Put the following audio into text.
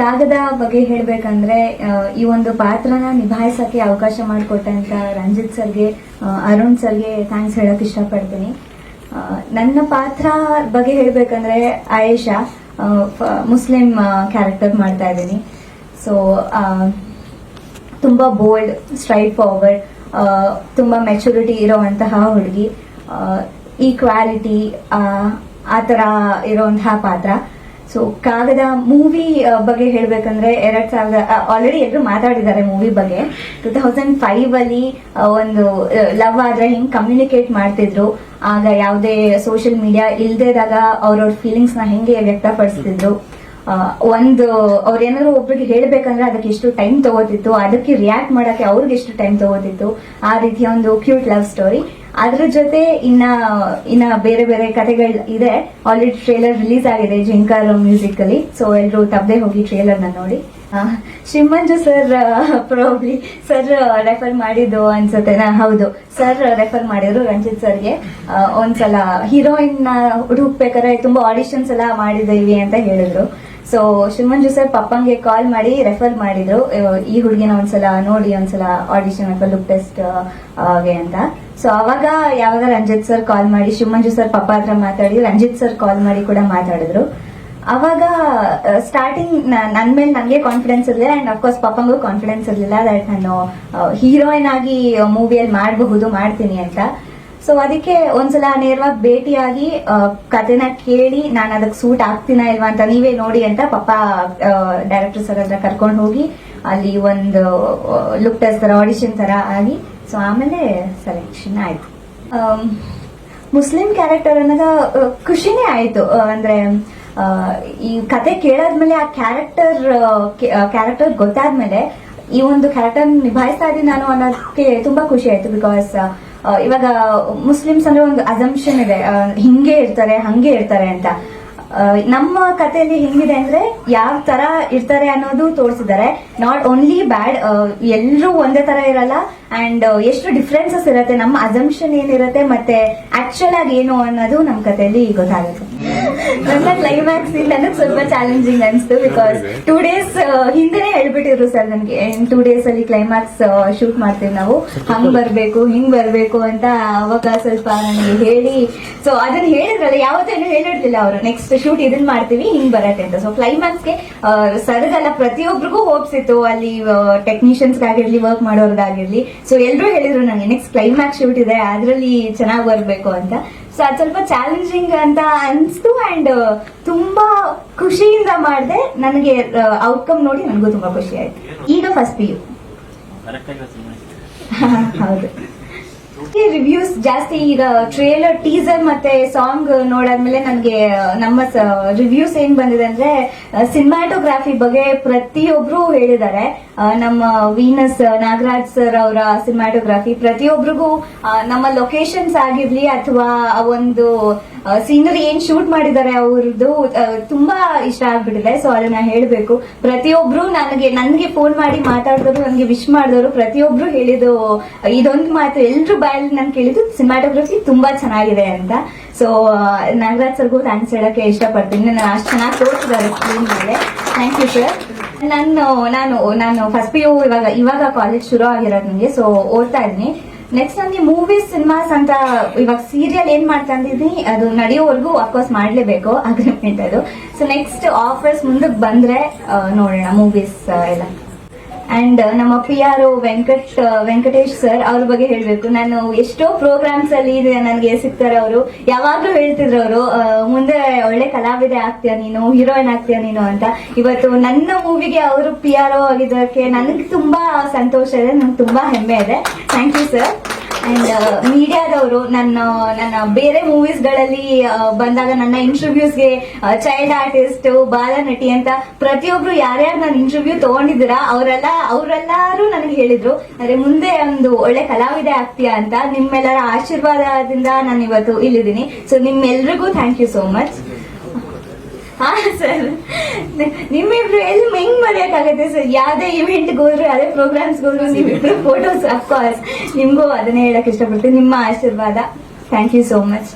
ಕಾಗದ ಬಗ್ಗೆ ಹೇಳ್ಬೇಕಂದ್ರೆ ಈ ಒಂದು ಪಾತ್ರನ ನಿಭಾಯಿಸಕ್ಕೆ ಅವಕಾಶ ಮಾಡಿಕೊಟ್ಟಂತ ರಂಜಿತ್ ಸರ್ಗೆ ಅರುಣ್ ಸರ್ಗೆ ಥ್ಯಾಂಕ್ಸ್ ಹೇಳಕ್ ಇಷ್ಟಪಡ್ತೀನಿ. ನನ್ನ ಪಾತ್ರ ಬಗ್ಗೆ ಹೇಳ್ಬೇಕಂದ್ರೆ ಆಯೇಷಾ ಮುಸ್ಲಿಂ ಕ್ಯಾರೆಕ್ಟರ್ ಮಾಡ್ತಾ ಇದ್ದೀನಿ. ಸೊ ತುಂಬಾ ಬೋಲ್ಡ್ ಸ್ಟ್ರೈಟ್ ಫಾರ್ವರ್ಡ್ ತುಂಬಾ ಮೆಚುರಿಟಿ ಇರುವಂತಹ ಹುಡುಗಿ. ಈಕ್ವಾಲಿಟಿ ಆ ತರ ಇರುವಂತಹ ಪಾತ್ರ. ಸೊ ಕಾಗದ ಮೂವಿ ಬಗ್ಗೆ ಹೇಳ್ಬೇಕಂದ್ರೆ ಎರಡ್ ಸಾವಿರದ ಆಲ್ರೆಡಿ ಎಲ್ಲರೂ ಮಾತಾಡಿದ್ದಾರೆ ಮೂವಿ ಬಗ್ಗೆ. ಟೂ ತೌಸಂಡ್ ಫೈವ್ ಅಲ್ಲಿ ಒಂದು ಲವ್ ಆದ್ರೆ ಹಿಂಗ್ ಕಮ್ಯುನಿಕೇಟ್ ಮಾಡ್ತಿದ್ರು. ಆಗ ಯಾವುದೇ ಸೋಷಿಯಲ್ ಮೀಡಿಯಾ ಇಲ್ದೇದಾಗ ಅವ್ರವ್ರ ಫೀಲಿಂಗ್ಸ್ನ ಹೆಂಗೆ ವ್ಯಕ್ತಪಡಿಸ್ತಿದ್ರು. ಒಂದು, ಅವ್ರ ಏನಾದ್ರು ಒಬ್ರಿಗೆ ಹೇಳ್ಬೇಕಂದ್ರೆ ಅದಕ್ಕೆ ಎಷ್ಟು ಟೈಮ್ ತಗೋತಿತ್ತು. ಅದಕ್ಕೆ ರಿಯಾಕ್ಟ್ ಮಾಡಕ್ಕೆ ಅವ್ರಿಗೆ ಎಷ್ಟು ಟೈಮ್ ತಗೋತಿತ್ತು. ಆ ರೀತಿಯ ಒಂದು ಕ್ಯೂಟ್ ಲವ್ ಸ್ಟೋರಿ ಅದ್ರ ಜೊತೆ ಇನ್ನ ಇನ್ನ ಬೇರೆ ಬೇರೆ ಕಥೆಗಳು ಇದೆ. ಆಲ್ರೆಡಿ ಟ್ರೇಲರ್ ರಿಲೀಸ್ ಆಗಿದೆ ಜಿಂಕಾರ್ ಮ್ಯೂಸಿಕ್ ಅಲ್ಲಿ ಸೊ ಎಲ್ರು ತಪ್ಪದೆ ಹೋಗಿ ಟ್ರೇಲರ್ನ ನೋಡಿ Shivamanju sir probably sir refer ಮಾಡಿದ್ದು ಅನ್ಸುತ್ತೆ ಹೌದು. ಸರ್ ರೆಫರ್ ಮಾಡಿದ್ರು ರಂಜಿತ್ ಸರ್ಗೆ ಒಂದ್ಸಲ ಹೀರೋಯಿನ್ ಹುಡುಕ್ಬೇಕಾದ್ರೆ ತುಂಬಾ ಆಡಿಷನ್ಸ್ ಎಲ್ಲ ಮಾಡಿದ್ದೀವಿ ಅಂತ ಹೇಳಿದ್ರು. ಸೊ ಶಿವಮಂಜು ಸರ್ ಪಪ್ಪಂಗೆ ಕಾಲ್ ಮಾಡಿ ರೆಫರ್ ಮಾಡಿದ್ರು. ಈ ಹುಡುಗಿನ ಒಂದ್ಸಲ ನೋಡಿ, ಒಂದ್ಸಲ ಆಡಿಷನ್ ಅಥವಾ ಲುಕ್ ಟೆಸ್ಟ್ಗೆ ಅಂತ. ಸೊ ಅವಾಗ ಯಾವಾಗ ರಂಜಿತ್ ಸರ್ ಕಾಲ್ ಮಾಡಿ ಶಿವಮಂಜು ಸರ್ ಪಪ್ಪ ಹತ್ರ ಮಾತಾಡಿ, ರಂಜಿತ್ ಸರ್ ಕಾಲ್ ಮಾಡಿ ಕೂಡ ಮಾತಾಡಿದ್ರು. ಅವಾಗ ಸ್ಟಾರ್ಟಿಂಗ್ ನನ್ ಮೇಲೆ ನನಗೆ ಕಾನ್ಫಿಡೆನ್ಸ್ ಇರಲಿಲ್ಲ ಅಂಡ್ ಅಫ್ಕೋರ್ಸ್ ಪಪ್ಪಂಗೂ ಕಾನ್ಫಿಡೆನ್ಸ್ ಇರಲಿಲ್ಲ. ದಟ್ ನಾನು ಹೀರೋಯಿನ್ ಆಗಿ ಮೂವಿಯಲ್ಲಿ ಮಾಡಬಹುದು, ಮಾಡ್ತೀನಿ ಅಂತ. ಸೊ ಅದಕ್ಕೆ ಒಂದ್ಸಲ ನೇರವಾಗಿ ಭೇಟಿಯಾಗಿ ಕತೆನ ಕೇಳಿ ನಾನು ಅದಕ್ಕೆ ಸೂಟ್ ಆಗ್ತೀನ ಇಲ್ವಾ ಅಂತ ನೀವೇ ನೋಡಿ ಅಂತ ಪಪ್ಪ ಡೈರೆಕ್ಟರ್ ಸರ್ ಹತ್ರ ಕರ್ಕೊಂಡು ಹೋಗಿ ಅಲ್ಲಿ ಒಂದು ಲುಕ್ ಟೆಸ್ಟ್ ತರ ಆಡಿಷನ್ ತರ ಆಗಿ ಸೊ ಆಮೇಲೆ ಸೆಲೆಕ್ಷನ್ ಆಯ್ತು. ಮುಸ್ಲಿಂ ಕ್ಯಾರೆಕ್ಟರ್ ಅನ್ನೋದು ಖುಷಿನೇ ಆಯ್ತು. ಅಂದ್ರೆ ಈ ಕತೆ ಕೇಳಾದ್ಮೇಲೆ ಆ ಕ್ಯಾರೆಕ್ಟರ್ ಕ್ಯಾರೆಕ್ಟರ್ ಗೊತ್ತಾದ್ಮೇಲೆ ಈ ಒಂದು ಕ್ಯಾರೆಕ್ಟರ್ ನಿಭಾಯಿಸ್ತಾ ಇದ್ದೀನಿ ನಾನು ಅನ್ನೋದಕ್ಕೆ ತುಂಬಾ ಖುಷಿ ಆಯ್ತು ಬಿಕಾಸ್ ಇವಾಗ ಮುಸ್ಲಿಮ್ಸ್ ಅಂದ್ರೆ ಒಂದು ಅಸಂಪ್ಷನ್ ಇದೆ. ಹಿಂಗೆ ಇರ್ತಾರೆ, ಹಂಗೆ ಇರ್ತಾರೆ ಅಂತ. ನಮ್ಮ ಕಥೆಯಲ್ಲಿ ಹೆಂಗಿದೆ ಅಂದ್ರೆ ಯಾವ ತರ ಇರ್ತಾರೆ ಅನ್ನೋದು ತೋರಿಸಿದ್ದಾರೆ. ನಾಟ್ ಓನ್ಲಿ ಬ್ಯಾಡ್ ಎಲ್ಲರೂ ಒಂದೇ ತರ ಇರಲ್ಲ. ಅಂಡ್ ಎಷ್ಟು ಡಿಫ್ರೆನ್ಸಸ್ ಇರುತ್ತೆ, ನಮ್ಮ ಅಸಂಪ್ಷನ್ ಏನಿರುತ್ತೆ, ಮತ್ತೆ ಆಕ್ಚುಲ್ ಆಗಿ ಏನು ಅನ್ನೋದು ನಮ್ಮ ಕಥೆಯಲ್ಲಿ ಗೊತ್ತಾಗುತ್ತೆ. ನನ್ನ ಕ್ಲೈಮ್ಯಾಕ್ಸ್ ನನಗೆ ಸ್ವಲ್ಪ ಚಾಲೆಂಜಿಂಗ್ ಅನಿಸ್ತು ಬಿಕಾಸ್ ಟೂ ಡೇಸ್ ಹಿಂದೆನೆ ಹೇಳ್ಬಿಟ್ಟಿದ್ರು ಸರ್ ನನಗೆ. ಟೂ ಡೇಸ್ ಅಲ್ಲಿ ಕ್ಲೈಮ್ಯಾಕ್ಸ್ ಶೂಟ್ ಮಾಡ್ತೀವಿ ನಾವು. ಹಂಗ್ ಬರ್ಬೇಕು ಹಿಂಗ್ ಬರ್ಬೇಕು ಅಂತ ಅವಾಗ ಸ್ವಲ್ಪ ನನಗೆ ಹೇಳಿ. ಸೊ ಅದನ್ನ ಹೇಳಿದ್ರಲ್ಲ ಯಾವತ್ತೇನು ಹೇಳಿರ್ಲಿಲ್ಲ ಅವರು. ನೆಕ್ಸ್ಟ್ ಶೂಟ್ ಇದನ್ ಮಾಡ್ತೀವಿ ಹಿಂಗ್ ಬರತ್ತೆ ಅಂತ. ಸೊ ಕ್ಲೈಮ್ಯಾಕ್ಸ್ಗೆ ಸರ್ಗಲ್ಲ ಪ್ರತಿಯೊಬ್ಬರಿಗೂ ಹೋಪ್ಸ್ ಇತ್ತು. ಅಲ್ಲಿ ಟೆಕ್ನಿಷಿಯನ್ಸ್ ಆಗಿರ್ಲಿ ವರ್ಕ್ ಮಾಡೋರ್ಗಾಗಿರ್ಲಿ. ಸೊ ಎಲ್ಲರೂ ಹೇಳಿದ್ರು ನನಗೆ ನೆಕ್ಸ್ಟ್ ಕ್ಲೈಮ್ಯಾಕ್ಸ್ ಶೂಟ್ ಇದೆ ಅದ್ರಲ್ಲಿ ಚೆನ್ನಾಗಿ ಬರಬೇಕು ಅಂತ. ಸ್ವಲ್ಪ ಚಾಲೆಂಜಿಂಗ್ ಅಂತ ಅನ್ಸ್ತು ಅಂಡ್ ತುಂಬಾ ಖುಷಿಯಿಂದ ಮಾಡಿದೆ. ನನಗೆ ಔಟ್ಕಮ್ ನೋಡಿ ನನಗೂ ತುಂಬಾ ಖುಷಿ ಆಯ್ತು. ಈಗ ಫಸ್ಟ್ ಪಿ ಯು ಹೌದು. ರಿವ್ಯೂಸ್ ಜಾಸ್ತಿ ಈಗ ಟ್ರೇಲರ್ ಟೀಸರ್ ಮತ್ತೆ ಸಾಂಗ್ ನೋಡಾದ್ಮೇಲೆ ನನಗೆ ನಮ್ಮ ರಿವ್ಯೂಸ್ ಏನ್ ಬಂದಿದೆ ಅಂದ್ರೆ ಸಿನಿಮಾಟೋಗ್ರಾಫಿ ಬಗ್ಗೆ ಪ್ರತಿಯೊಬ್ರು ಹೇಳಿದ್ದಾರೆ. ನಮ್ಮ ವೀನಸ್ ನಾಗರಾಜ್ ಸರ್ ಅವರ ಸಿನಿಮಾಟೋಗ್ರಫಿ ಪ್ರತಿಯೊಬ್ಬರಿಗೂ ನಮ್ಮ ಲೊಕೇಶನ್ಸ್ ಆಗಿರ್ಲಿ ಅಥವಾ ಆ ಒಂದು ಸೀನರಿ ಏನ್ ಶೂಟ್ ಮಾಡಿದ್ದಾರೆ ಅವ್ರದ್ದು ತುಂಬಾ ಇಷ್ಟ ಆಗ್ಬಿಟ್ಟಿದೆ. ಸೊ ಅದನ್ನ ಹೇಳ್ಬೇಕು. ಪ್ರತಿಯೊಬ್ರು ನನಗೆ, ನನ್ಗೆ ಫೋನ್ ಮಾಡಿ ಮಾತಾಡಿದವರು ನನಗೆ ವಿಶ್ ಮಾಡಿದವರು ಪ್ರತಿಯೊಬ್ರು ಹೇಳಿದ್ದು, ಇದೊಂದು ಮಾತು. ಎಲ್ರು ಬಾಯಲ್ಲಿ ನಾನು ಕೇಳಿದ್ದು, ಸಿನಿಮಾಟೋಗ್ರಫಿ ತುಂಬಾ ಚೆನ್ನಾಗಿದೆ ಅಂತ. ಸೊ ನಾಗರಾಜ್ ಸರ್ಗೂ ಥ್ಯಾಂಕ್ಸ್ ಹೇಳಕ್ಕೆ ಇಷ್ಟಪಡ್ತೀನಿ. ನಾನು ಅಷ್ಟು ಚೆನ್ನಾಗಿ ತೋರಿಸಿದ್ದಾರೆ ಸ್ಕ್ರೀನ್ ಮೇಲೆ. ಥ್ಯಾಂಕ್ ಯು ಸರ್ ನಾನು ನಾನು ನಾನು ಫಸ್ಟ್ ಪಿ ಯು ಇವಾಗ ಇವಾಗ ಕಾಲೇಜ್ ಶುರು ಆಗಿರೋದು ನನಗೆ ಸೊ ಓದ್ತಾ ಇದ್ದೀನಿ. ನೆಕ್ಸ್ಟ್ ನನಗೆ ಮೂವೀಸ್ ಸಿನಿಮಾಸ್ ಅಂತ ಇವಾಗ ಸೀರಿಯಲ್ ಏನ್ ಮಾಡ್ತಾ ಇದ್ದೀನಿ, ಅದು ನಡೆಯೋವರೆಗೂ ಅಫ್ಕೋರ್ಸ್ ಮಾಡ್ಲೇಬೇಕು ಅಗ್ರಿಮೆಂಟ್ ಅದು ಸೊ ನೆಕ್ಸ್ಟ್ ಆಫರ್ಸ್ ಮುಂದಕ್ಕೆ ಬಂದ್ರೆ ನೋಡೋಣ ಮೂವೀಸ್ ಎಲ್ಲ. ಅಂಡ್ ನಮ್ಮ P R Venkat Venkatesh sir ಅವ್ರ ಬಗ್ಗೆ ಹೇಳ್ಬೇಕು. ನಾನು ಎಷ್ಟೋ ಪ್ರೋಗ್ರಾಮ್ಸ್ ಅಲ್ಲಿ ನನಗೆ ಸಿಗ್ತಾರೆ ಅವರು. ಯಾವಾಗ್ಲೂ ಹೇಳ್ತಿದ್ರು ಅವರು ಮುಂದೆ ಒಳ್ಳೆ ಕಲಾವಿದೆ ಆಗ್ತೀಯ ನೀನು ಹೀರೋಯಿನ್ ಆಗ್ತೀಯ ನೀನು ಅಂತ. ಇವತ್ತು ನನ್ನ ಮೂವಿಗೆ ಅವರು ಪಿ ಆರ್ ಓ ಆಗಿದ್ದಕ್ಕೆ ನನಗೆ ತುಂಬಾ ಸಂತೋಷ ಇದೆ, ನಂಗೆ ತುಂಬಾ ಹೆಮ್ಮೆ ಇದೆ. ಥ್ಯಾಂಕ್ ಯು ಸರ್ ಮೀಡಿಯಾದವರು ನನ್ನ ನನ್ನ ಬೇರೆ ಮೂವೀಸ್ಗಳಲ್ಲಿ ಬಂದಾಗ ನನ್ನ ಇಂಟರ್ವ್ಯೂಸ್ಗೆ ಚೈಲ್ಡ್ ಆರ್ಟಿಸ್ಟ್ ಬಾಲನಟಿ ಅಂತ ಪ್ರತಿಯೊಬ್ರು ಯಾರ್ಯಾರು ನನ್ನ ಇಂಟರ್ವ್ಯೂ ತಗೊಂಡಿದ್ದೀರಾ, ಅವರೆಲ್ಲ, ಅವರೆಲ್ಲರೂ ನನಗೆ ಹೇಳಿದ್ರು ಅಂದ್ರೆ ಮುಂದೆ ಒಂದು ಒಳ್ಳೆ ಕಲಾವಿದೆ ಆಗ್ತೀಯಾ ಅಂತ ನಿಮ್ಮೆಲ್ಲರ ಆಶೀರ್ವಾದದಿಂದ ನಾನು ಇವತ್ತು ಇಲ್ಲಿದ್ದೀನಿ. ಸೊ ನಿಮ್ಮೆಲ್ರಿಗೂ ಥ್ಯಾಂಕ್ ಯು ಸೋ ಮಚ್ ಹಾ ಸರ್ ನಿಮ್ಮಿಬ್ರು ಎಲ್ಲಿ ಹೆಂಗ್ ಮರೆಯಕ್ಕಾಗತ್ತೆ ಸರ್? ಯಾವ್ದೇ ಇವೆಂಟ್ ಹೋದ್ರು ಅದೇ ಪ್ರೋಗ್ರಾಮ್ಸ್ ಹೋದ್ರು, ನಿಮ್ಮಿಬ್ರು ಫೋಟೋಸ್ ಅಫ್ಕೋರ್ಸ್ ನಿಮಗೂ ಅದನ್ನೇ ಹೇಳಕ್ ಇಷ್ಟಪಡ್ತೀನಿ. ನಿಮ್ಮ ಆಶೀರ್ವಾದ. Thank you so much